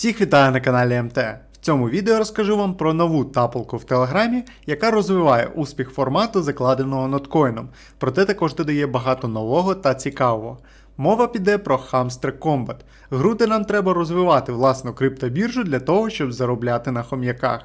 Всіх вітаю на каналі МТ. В цьому відео розкажу вам про нову тапалку в Телеграмі, яка розвиває успіх формату, закладеного ноткоїном, проте також додає багато нового та цікавого. Мова піде про Hamster Combat, гру, де нам треба розвивати власну криптобіржу для того, щоб заробляти на хом'яках.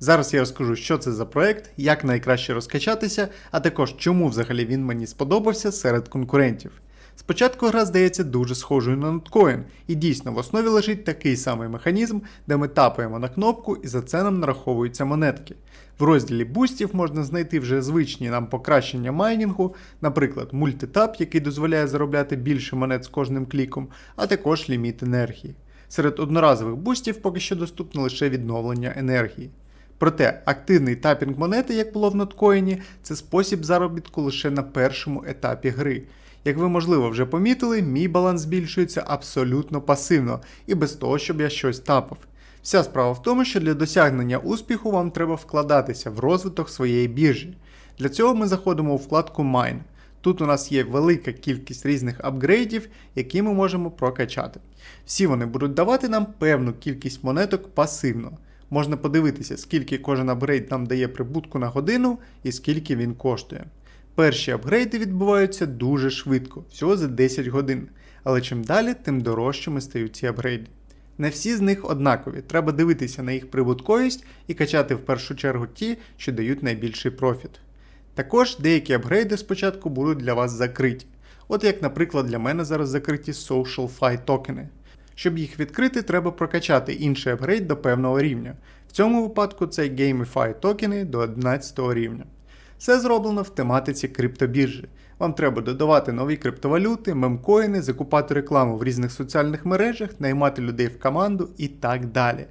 Зараз я розкажу, що це за проект, як найкраще розкачатися, а також чому взагалі він мені сподобався серед конкурентів. Спочатку гра здається дуже схожою на ноткоін, і дійсно в основі лежить такий самий механізм, де ми тапаємо на кнопку і за це нам нараховуються монетки. В розділі бустів можна знайти вже звичні нам покращення майнінгу, наприклад, мультитап, який дозволяє заробляти більше монет з кожним кліком, а також ліміт енергії. Серед одноразових бустів поки що доступно лише відновлення енергії. Проте активний тапінг монети, як було в ноткоїні, це спосіб заробітку лише на першому етапі гри. Як ви, можливо, вже помітили, мій баланс збільшується абсолютно пасивно і без того, щоб я щось тапав. Вся справа в тому, що для досягнення успіху вам треба вкладатися в розвиток своєї біржі. Для цього ми заходимо у вкладку Mine. Тут у нас є велика кількість різних апгрейдів, які ми можемо прокачати. Всі вони будуть давати нам певну кількість монеток пасивно. Можна подивитися, скільки кожен апгрейд нам дає прибутку на годину і скільки він коштує. Перші апгрейди відбуваються дуже швидко, всього за 10 годин, але чим далі, тим дорожчими стають ці апгрейди. Не всі з них однакові, треба дивитися на їх прибутковість і качати в першу чергу ті, що дають найбільший профіт. Також деякі апгрейди спочатку будуть для вас закриті. От як, наприклад, для мене зараз закриті Social Fi токени. Щоб їх відкрити, треба прокачати інший апгрейд до певного рівня. В цьому випадку це Gamify токени до 11 рівня. Все зроблено в тематиці криптобіржі. Вам треба додавати нові криптовалюти, мемкоїни, закупати рекламу в різних соціальних мережах, наймати людей в команду і так далі.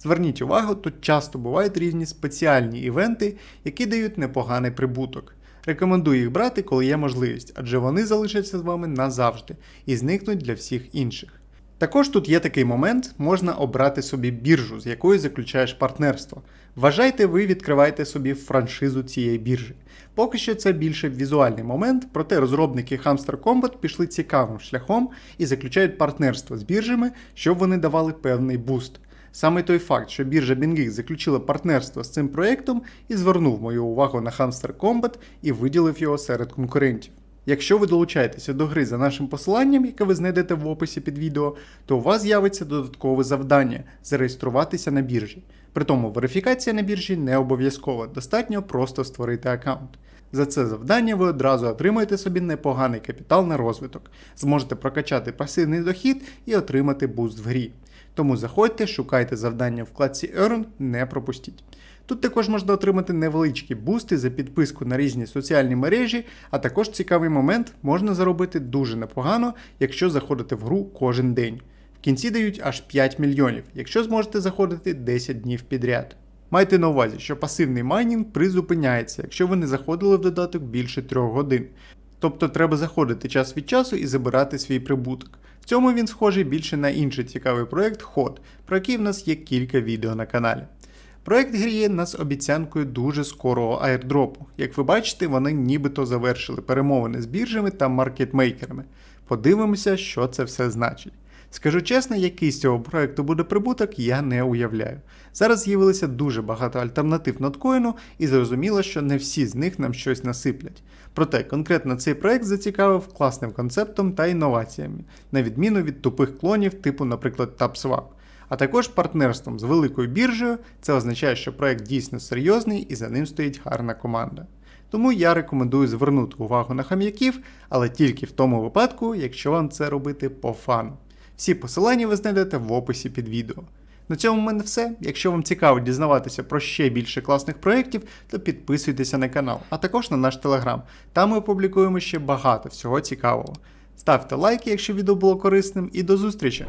Зверніть увагу, тут часто бувають різні спеціальні івенти, які дають непоганий прибуток. Рекомендую їх брати, коли є можливість, адже вони залишаться з вами назавжди і зникнуть для всіх інших. Також тут є такий момент, можна обрати собі біржу, з якою заключаєш партнерство. Вважайте, ви відкриваєте собі франшизу цієї біржі. Поки що це більше візуальний момент, проте розробники Hamster Combat пішли цікавим шляхом і заключають партнерство з біржами, щоб вони давали певний буст. Саме той факт, що біржа BingX заключила партнерство з цим проєктом і звернув мою увагу на Hamster Combat і виділив його серед конкурентів. Якщо ви долучаєтеся до гри за нашим посиланням, яке ви знайдете в описі під відео, то у вас з'явиться додаткове завдання зареєструватися на біржі. Притому верифікація на біржі не обов'язкова, достатньо просто створити аккаунт. За це завдання ви одразу отримаєте собі непоганий капітал на розвиток, зможете прокачати пасивний дохід і отримати буст в грі. Тому заходьте, шукайте завдання в вкладці Earn, не пропустіть. Тут також можна отримати невеличкі бусти за підписку на різні соціальні мережі, а також цікавий момент можна заробити дуже непогано, якщо заходите в гру кожен день. В кінці дають аж 5 мільйонів, якщо зможете заходити 10 днів підряд. Майте на увазі, що пасивний майнінг призупиняється, якщо ви не заходили в додаток більше 3 годин. Тобто треба заходити час від часу і забирати свій прибуток. В цьому він схожий більше на інший цікавий проект Ход, про який в нас є кілька відео на каналі. Проект гріє нас обіцянкою дуже скорого айрдропу. Як ви бачите, вони нібито завершили перемовини з біржами та маркетмейкерами. Подивимося, що це все значить. Скажу чесно, який з цього проекту буде прибуток, я не уявляю. Зараз з'явилося дуже багато альтернатив ноткоїну, і зрозуміло, що не всі з них нам щось насиплять. Проте конкретно цей проект зацікавив класним концептом та інноваціями, на відміну від тупих клонів, типу, наприклад, TapSwap. А також партнерством з великою біржею, це означає, що проект дійсно серйозний і за ним стоїть гарна команда. Тому я рекомендую звернути увагу на хам'яків, але тільки в тому випадку, якщо вам це робити по фану. Всі посилання ви знайдете в описі під відео. На цьому в мене все. Якщо вам цікаво дізнаватися про ще більше класних проєктів, то підписуйтеся на канал, а також на наш телеграм. Там ми опублікуємо ще багато всього цікавого. Ставте лайки, якщо відео було корисним, і до зустрічі!